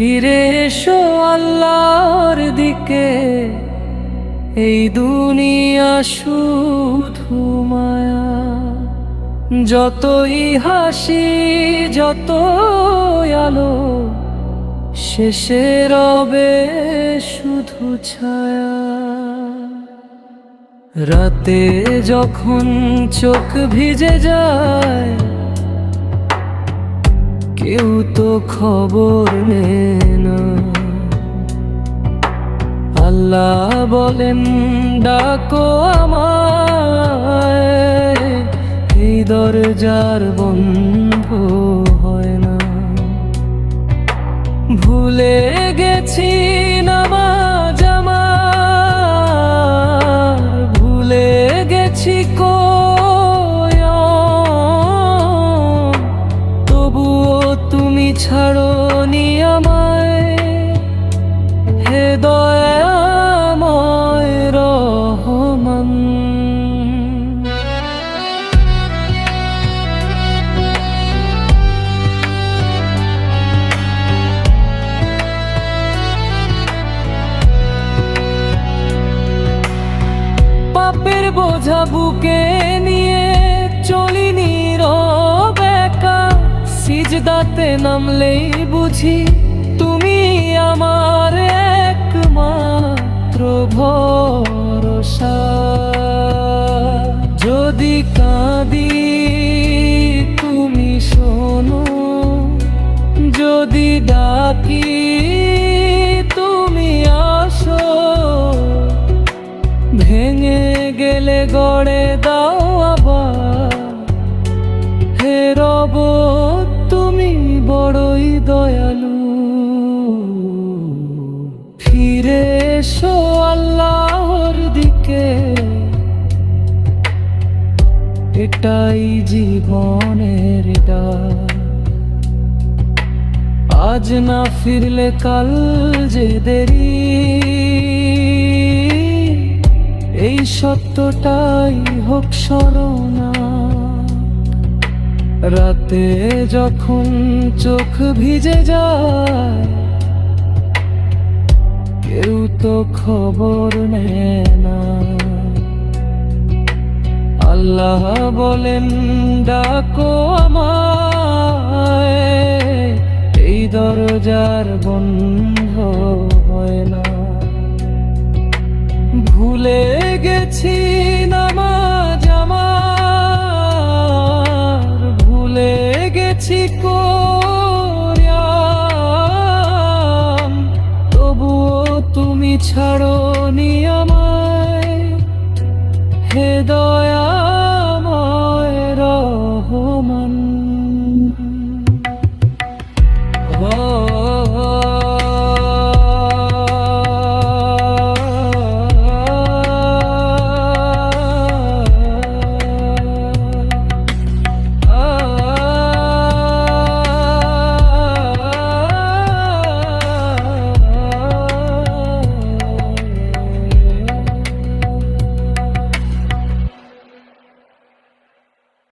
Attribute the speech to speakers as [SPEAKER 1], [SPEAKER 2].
[SPEAKER 1] ফিরে এসো আল্লাহর দিকে। এই দুনিয়া শুধু মায়া। যতই হাসি যত আলো শেষে রবে শুধু ছায়া। রাতে যখন চোখ ভিজে যায় কেউ তো খবর নেয় না। আল্লাহ বলেন, ডাকো আমায়, এই দরজার বন্ধ হয় না। ভুলে গেছি তুমি ছাড়ো নি আমায়। হে দয়াময় রহমান। পাপের বোঝা বুকে সিজদাতে নামলেই বুঝি তুমি আমার একমাত্র ভরসা। যদি কাঁদি তুমি শোনো, যদি ডাকি তুমি আসো, ভেঙে গেলে গড়ে দাও এটাই জীবনের আজ না ফিরলে কাল যে দেরি। এই সত্যটাই হোক স্মরণা রাতে যখন চোখ ভিজে যায়, কেউ তো খবর নেয় না। আল্লাহ বলেন, ডাকো আমায়। এই দরজার বন্ধ হয় না। ভুলে গেছি নামাজ আমার। ভুলে গেছি কোরআন। তবুও তুমি ছাড়ো নি আমায়। হে দয়া